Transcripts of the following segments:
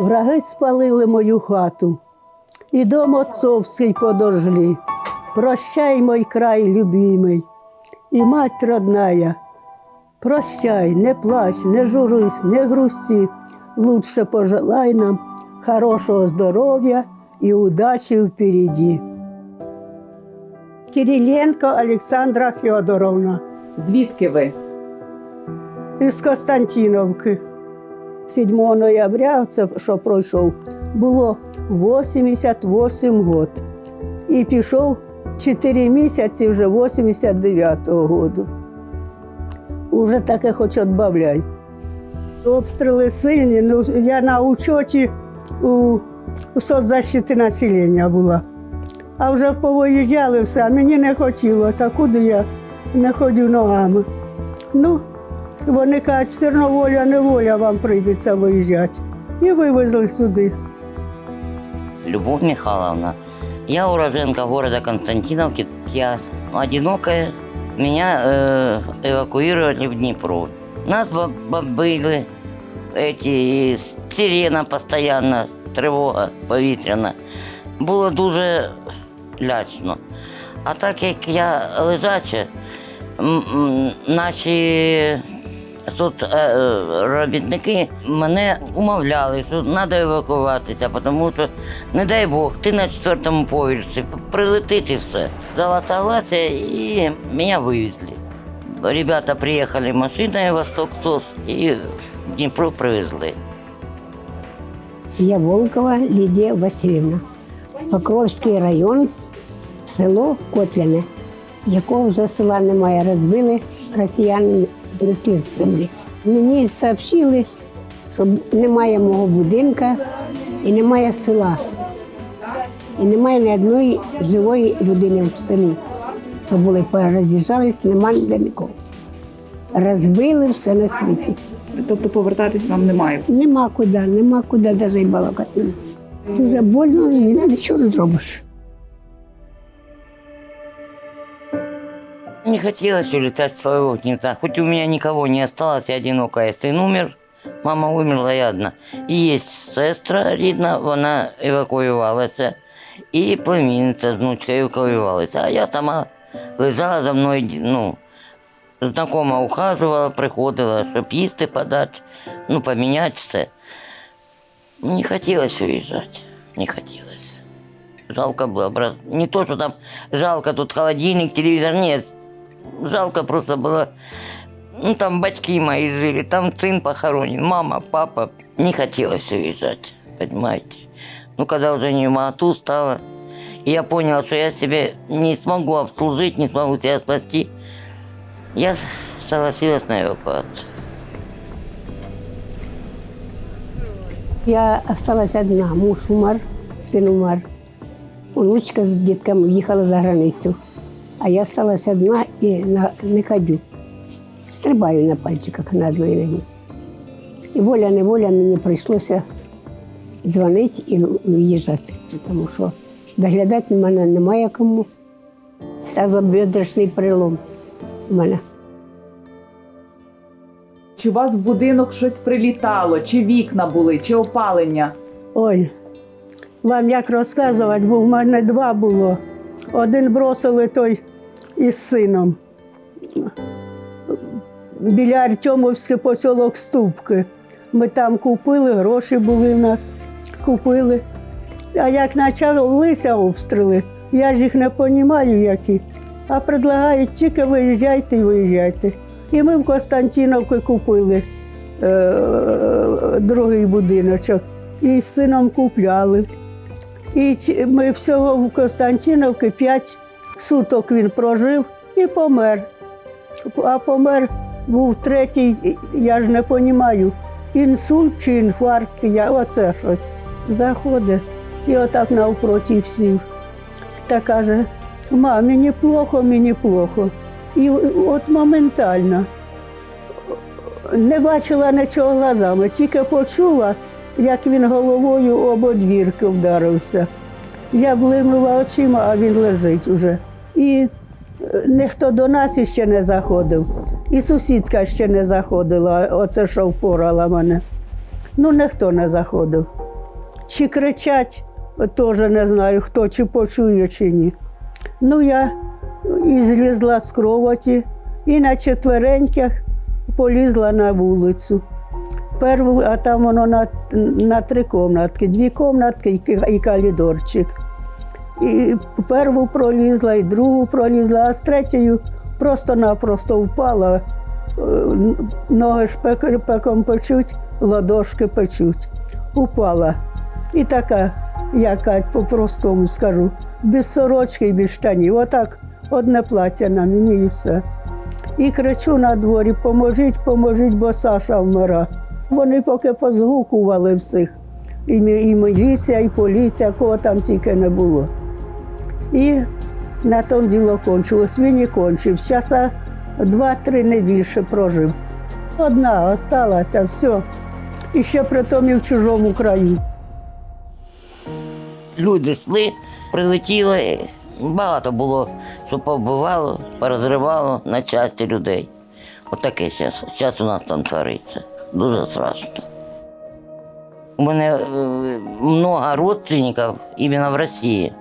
Враги спалили мою хату, і дом отцовський подожгли. Прощай, мой край любимий, і мать родная. Прощай, не плач, не журись, не грусти. Лучше пожелай нам хорошого здоров'я і удачі впереді. Кириленко Олександра Федоровна Звідки ви? із Константиновки. 7 ноября, це що пройшов, було 88 років. І пішов 4 місяці вже 89-го року. Уже таке хоч відбавляй. Обстріли сильні, ну я на учоті у, у соцзащити населення була. А вже повиїжджали все, мені не хотілося, куди я не ходю ногами. Ну, вони кажуть, все одно воля неволя вам прийдеться виїжджати. І вивезли сюди. Любовь Михайловна. Я уроженка города Константиновки. Я одинокая. Меня э, эвакуировали в Днепро. Нас бо- бомбили, эти сирена постоянно, тривога повітряна. Було дуже лячно. А так як я лежача, м- м, наші соцробітники мене умовляли, що треба евакуватися, тому що, не дай Бог, ти на четвертому поверсі, прилетить і все. Дала согласие і мене вивезли. Ребята приїхали машиною Восток СОС і в Дніпро привезли. Я Волкова Лідія Васильівна, Покровський район, село Котляне, якого вже села немає, розбили, росіяни знесли з землі. Мені сообщили, що немає мого будинка і немає села. І немає ні одної живої людини в селі. Що були пороз'їжджались, немає ніде нікого. Розбили все на світі. Тобто повертатись вам немає. Нема куди, нема куди навіть балакати. Дуже больно, нічого не зробиш. Не хотелось улетать с своего гнезда. Хоть у меня никого не осталось, я одинокая. Сын умер, мама умерла, я одна. І є сестра рідна, вона евакуювалася. І племінниця з внучкою евакуювалася. А я сама лежала за мною, ну, знакома ухажувала, приходила, щоб їсти подати, ну, поміняти все. Не хотілося уїжджати, не хотілося. Жалко было. бра- Не то, что там жалко, тут холодильник, телевизор. Нет, жалко просто было. Ну, там батьки мои жили, там сын похоронен, мама, папа. Не хотелось уезжать, понимаете. Ну, когда уже не могу стало, и я понял, что я себе не смогу обслужить, не смогу себя спасти, я согласилась на эвакуацию. Я залишилася одна, муж умер, син умер. Онучка з дітками в'їхала за границю. А я залишилася одна і на, не ходю. Стрибаю на пальчиках на одній ногі. І воля неволя мені прийшлося дзвонити і виїжджати, тому що доглядати мене немає кому. Тазобедрочний перелом у мене. Чи у вас в будинок щось прилітало, чи вікна були, чи опалення? Ой, вам як розказувати, бо в мене два було. Один бросили той із сином. Біля Артемовський посілок Ступки. Ми там купили, гроші були в нас, купили. А як почалися обстріли, я ж їх не розумію, які. А предлагають тільки виїжджайте і виїжджайте. І ми в Константиновці купили е, другий будиночок. І з сином купляли. І ми всього в Константиновці п'ять суток він прожив і помер. А помер був третій, я ж не розумію, інсульт чи інфаркт, я, оце щось. Заходить і отак навпроти всіх. Та каже, ма, мені плохо, мені плохо. І от моментально не бачила нічого глазами, тільки почула, як він головою об одвірки вдарився. Я блимнула очима, а він лежить уже. І е, ніхто до нас іще не заходив. І сусідка ще не заходила, оце що впорала мене. Ну, ніхто не заходив. Чи кричать, теж не знаю, хто чи почує, чи ні. Ну, я і злізла з кроваті і на четвереньках полізла на вулицю. Перву, а там воно на, на три комнатки, дві комнатки і, ки- і перву пролізла, і другу пролізла, а з третьою просто-напросто впала. Е, Ноги ж пек- пеком печуть, ладошки печуть. Упала. І така, яка по-простому скажу, без сорочки і без штанів. Отак одне плаття на мені і все. І кричу на дворі: поможіть, поможіть, бо Саша вмира. Вони поки позгукували всіх. І, і міліція, і поліція, кого там тільки не було. І на тому діло кончилось. Він і кончив. Часа два-три не більше прожив. Одна осталася, все. І ще при тому і в чужому краю. Люди йшли, прилетіли. Багато було, що побивало, порозривало на часті людей. Отаке зараз. Зараз у нас там твориться. Дуже страшно. У мене е, много родственників іменно в Росії.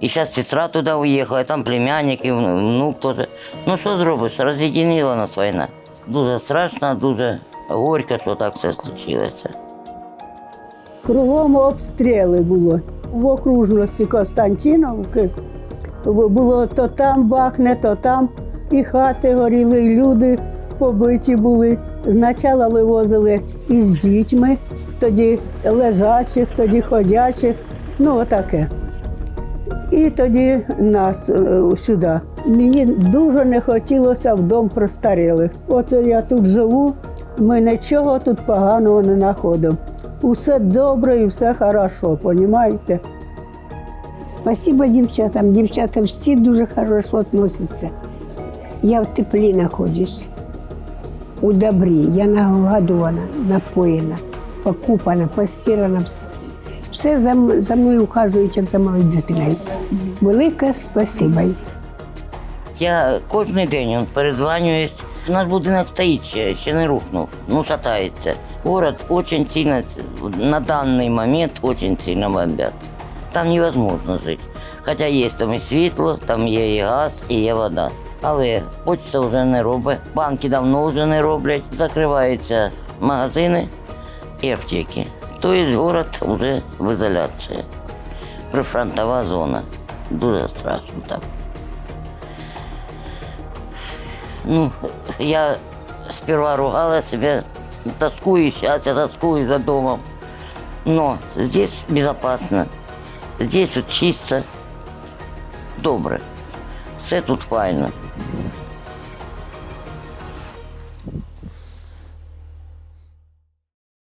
І зараз сестра туди уїхала, там племянник і внук теж. Ну що зробиш? Роз'єдинила нас війна. Дуже страшно, дуже горько, що так все случилося. Кругом обстріли було. В окружності Константиновки було то там бахне, то там. І хати горіли, і люди побиті були. Спочатку вивозили із дітьми, тоді лежачих, тоді ходячих, ну отаке. І тоді нас е, сюди. Мені дуже не хотілося в дом престарілих. Оце я тут живу, ми нічого тут поганого не знаходимо. Усе добре і все хорошо, понімаєте? Спасибо дівчатам. Дівчата всі дуже хорошо відносяться. Я в теплі знаходжусь, у добрі. Я нагодована, напоєна, покупана, постирана. Все, за, за мною ухажують, як за малою дитиною. Велике спасибо. Я кожен день он, перезванююсь. У нас будинок стоїть ще, ще не рухнув, ну шатається. Город очень сильно, на даний момент очень сильно бомбят. Там невозможно жити. Хоча є там і світло, там є і газ, і є вода. Але почта вже не робить, банки давно вже не роблять, закриваються магазини і аптеки. Тобто город вже в ізоляції. Прифронтова зона. Дуже страшно так. Ну, я сперва ругала себя, тоскую, сейчас я тоскую за домом. Но здесь безопасно, здесь вот чисто, добре. Все тут файно.